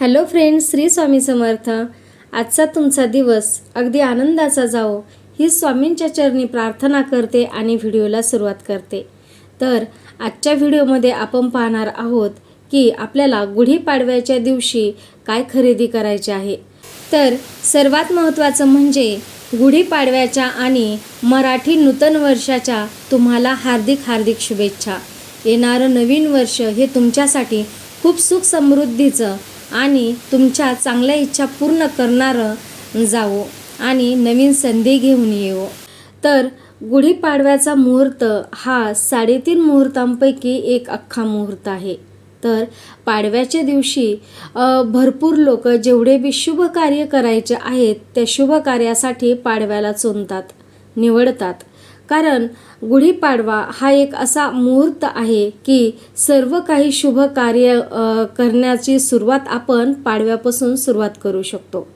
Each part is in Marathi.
Hello friends Shri Swami Samarth. आजचा तुमचा दिवस अगदी आनंदाचा जाओ ही स्वामींच्या चरणी प्रार्थना करते आणि व्हिडिओला सुरुवात करते. तर आजच्या व्हिडिओमध्ये आपण पाहणार आहोत की आपल्याला गुढीपाडव्याच्या दिवशी काय खरेदी करायचे आहे. तर सर्वात महत्त्वाचं म्हणजे गुढीपाडव्याच्या आणि मराठी नूतन वर्षाच्या तुम्हाला हार्दिक हार्दिक शुभेच्छा. येणारं नवीन वर्ष हे तुमच्यासाठी खूप सुख समृद्धीचं आणि तुमच्या चांगल्या इच्छा पूर्ण करणारं जावो आणि नवीन संधी घेऊन येवो. तर गुढीपाडव्याचा मुहूर्त हा साडेतीन मुहूर्तांपैकी एक अख्खा मुहूर्त आहे. तर पाडव्याच्या दिवशी भरपूर लोक जेवढे बी शुभ कार्य करायचे आहेत त्या शुभ कार्यासाठी पाडव्याला चुनतात निवडतात. कारण गुढीपाडवा हा एक असा मुहूर्त आहे की सर्व काही शुभ कार्य करण्याची सुरुवात आपण पाडव्यापासून सुरुवात करू शकतो.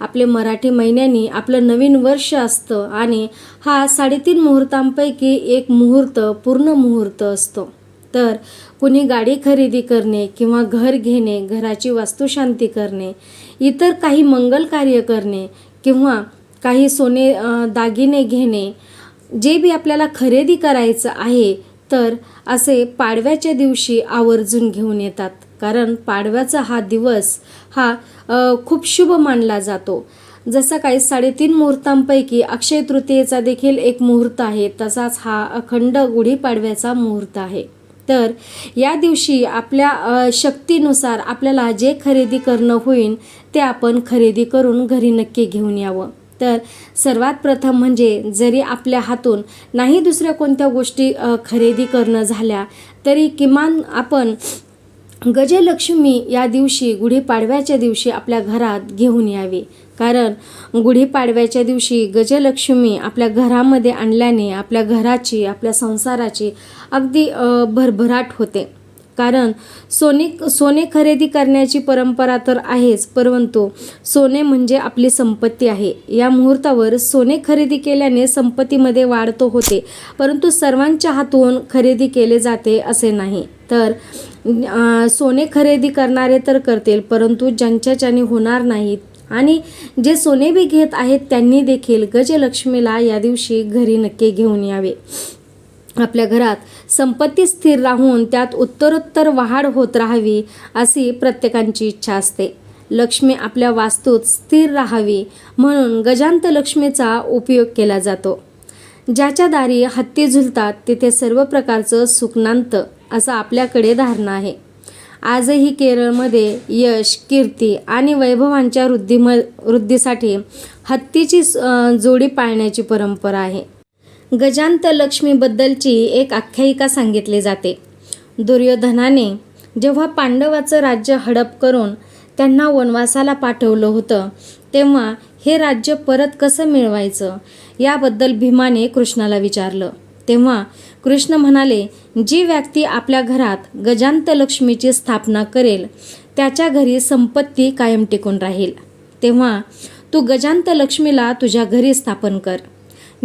आपले मराठी महिन्यांनी आपलं नवीन वर्ष असतं आणि हा साडेतीन मुहूर्तांपैकी एक मुहूर्त पूर्ण मुहूर्त असतो. तर कुणी गाडी खरेदी करणे किंवा घर घेणे घराची वास्तुशांती करणे इतर काही मंगल कार्य करणे किंवा काही सोने दागिने घेणे जे बी आपल्याला खरेदी करायचं आहे तर असे पाडव्याच्या दिवशी आवर्जून घेऊन येतात. कारण पाडव्याचा हा दिवस हा खूप शुभ मानला जातो. जसा काही साडेतीन मुहूर्तांपैकी अक्षय तृतीयेचा देखील एक मुहूर्त आहे तसाच हा अखंड गुढीपाडव्याचा मुहूर्त आहे. तर या दिवशी आपल्या शक्तीनुसार आपल्याला जे खरेदी करणं होईल ते आपण खरेदी करून घरी नक्की घेऊन यावं. तर सर्वात प्रथम म्हणजे जरी आपल्या हातून नाही दुसऱ्या कोणत्या गोष्टी खरेदी करणं झाल्या तरी किमान आपण गजलक्ष्मी या दिवशी गुढीपाडव्याच्या दिवशी आपल्या घरात घेऊन यावी. कारण गुढीपाडव्याच्या दिवशी गजलक्ष्मी आपल्या घरामध्ये आणल्याने आपल्या घराची आपल्या संसाराची अगदी भरभराट होते. कारण सोने सोने खरेदी करण्याची परंपरा तर आहेच परंतु सोने म्हणजे आपली संपत्ती आहे. या मुहूर्तावर सोने खरेदी केल्याने संपत्तीमध्ये वाढ तो होते परंतु सर्वांच्या हातून खरेदी केले जाते असे नाही. तर सोने खरेदी करणारे तर करतील परंतु ज्यांच्याच्याने होणार नाहीत आणि जे सोने बी घेत आहेत त्यांनी देखील गजलक्ष्मीला या दिवशी घरी नक्की घेऊन यावे. आपल्या घरात संपत्ती स्थिर राहून त्यात उत्तरोत्तर वाढ होत राहावी अशी प्रत्येकांची इच्छा असते. लक्ष्मी आपल्या वास्तूत स्थिर राहावी म्हणून गजांत लक्ष्मीचा उपयोग केला जातो. ज्याच्या दारी हत्ती झुलतात तिथे सर्व प्रकारचं सुखनांत असं आपल्याकडे धारणा आहे. आजही केरळमध्ये यश कीर्ती आणि वैभवांच्या वृद्धिम वृद्धीसाठी हत्तीची जोडी पाळण्याची परंपरा आहे. गजांत लक्ष्मीबद्दलची एक आख्यायिका सांगितली जाते. दुर्योधनाने जेव्हा पांडवाचं राज्य हडप करून त्यांना वनवासाला पाठवलं होतं तेव्हा हे राज्य परत कसं मिळवायचं याबद्दल भीमाने कृष्णाला विचारलं. तेव्हा कृष्ण म्हणाले जी व्यक्ती आपल्या घरात गजांत लक्ष्मीची स्थापना करेल त्याच्या घरी संपत्ती कायम टिकून राहील. तेव्हा तू गजांत लक्ष्मीला तुझ्या घरी स्थापन कर.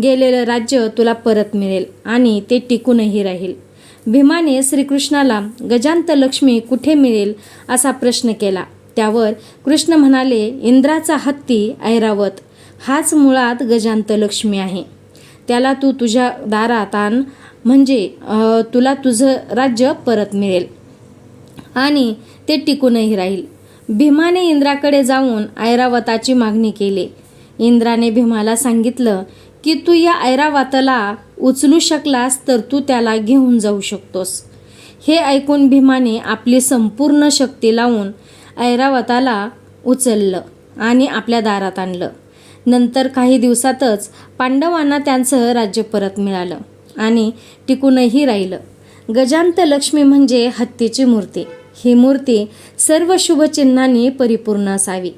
गेलेलं राज्य तुला परत मिळेल आणि ते टिकूनही राहील. भीमाने श्रीकृष्णाला गजांत लक्ष्मी कुठे मिळेल? असा प्रश्न केला. त्यावर कृष्ण म्हणाले इंद्राचा हत्ती ऐरावत हाच मुळात गजांत लक्ष्मी आहे. त्याला तू तुझ्या दारात आण म्हणजे तुला तुझं राज्य परत मिळेल आणि ते टिकूनही राहील. भीमाने इंद्राकडे जाऊन ऐरावताची मागणी केली. इंद्राने भीमाला सांगितलं की तू या ऐरावताला उचलू शकलास तर तू त्याला घेऊन जाऊ शकतोस. हे ऐकून भीमाने आपली संपूर्ण शक्ती लावून ऐरावताला उचललं आणि आपल्या दारात आणलं. नंतर काही दिवसातच पांडवांना त्यांचं राज्य परत मिळालं आणि टिकूनही राहिलं. गजांत लक्ष्मी म्हणजे हत्तीची मूर्ती. ही मूर्ती सर्व शुभचिन्हांनी परिपूर्ण असावी.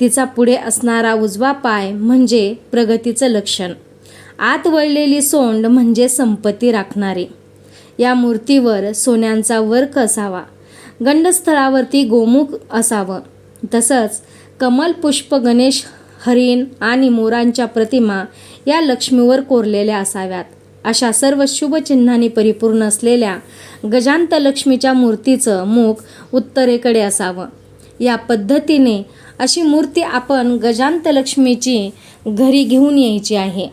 तिचा पुढे असणारा उजवा पाय म्हणजे प्रगतीचं लक्षण. आत वळलेली सोंड म्हणजे संपत्ती राखणारी. या मूर्तीवर सोन्यांचा वर्क असावा. गंडस्थळावरती गोमुख असावं. तसंच कमल पुष्प गणेश हरिण आणि मोरांच्या प्रतिमा या लक्ष्मीवर कोरलेल्या असाव्यात. अशा सर्व शुभचिन्हांनी परिपूर्ण असलेल्या गजांत लक्ष्मीच्या मूर्तीचं मुख उत्तरेकडे असावं. या पद्धतीने अशी मूर्ती आपण गजांतलक्ष्मीची घरी घेऊन यायची आहे.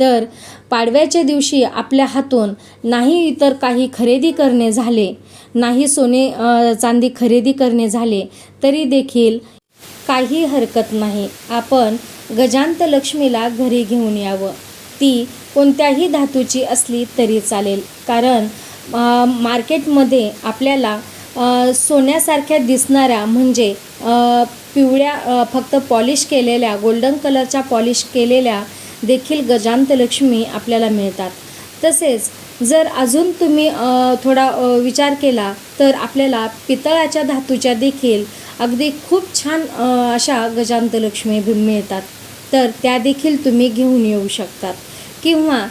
तर पाडव्याच्या दिवशी आपल्या हातून नाही इतर काही खरेदी करणे झाले नाही सोने चांदी खरेदी करणे झाले तरी देखील काही हरकत नाही. आपण गजांत लक्ष्मीला घरी घेऊन यावं. ती कोणत्याही धातूची असली तरी चालेल. कारण मार्केटमध्ये आपल्याला सोन्यासारख्या दिसणाऱ्या म्हणजे पिवळ्या फक्त पॉलिश केलेल्या गोल्डन कलरच्या पॉलिश केलेल्या देखील गजांत लक्ष्मी आपल्याला मिळतात. तसेच जर अजून तुम्ही थोडा विचार केला तर आपल्याला पितळाच्या धातूच्या देखील अगदी खूप छान अशा गजांत लक्ष्मी भी मिळतात. तर त्या देखील तुम्ही घेऊन येऊ शकतात. किंवा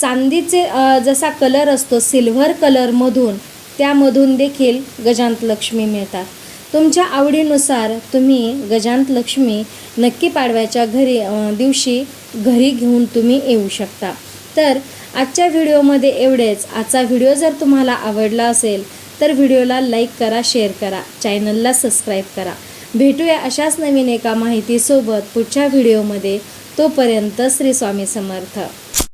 चांदीचे जसा कलर असतो सिल्व्हर कलरमधून त्यामधून देखील गजांत लक्ष्मी मिळतात. तुमच्या आवडीनुसार तुम्ही गजांत लक्ष्मी नक्की पाडव्याच्या घरी दिवशी घरी घेऊन तुम्ही येऊ शकता. तर आजच्या व्हिडिओमध्ये एवढेच. आजचा व्हिडिओ जर तुम्हाला आवडला असेल तर व्हिडिओला लाईक करा शेअर करा चॅनलला सबस्क्राईब करा. भेटूया अशाच नवीन एका माहितीसोबत पुढच्या व्हिडिओमध्ये. तोपर्यंत श्री स्वामी समर्थ.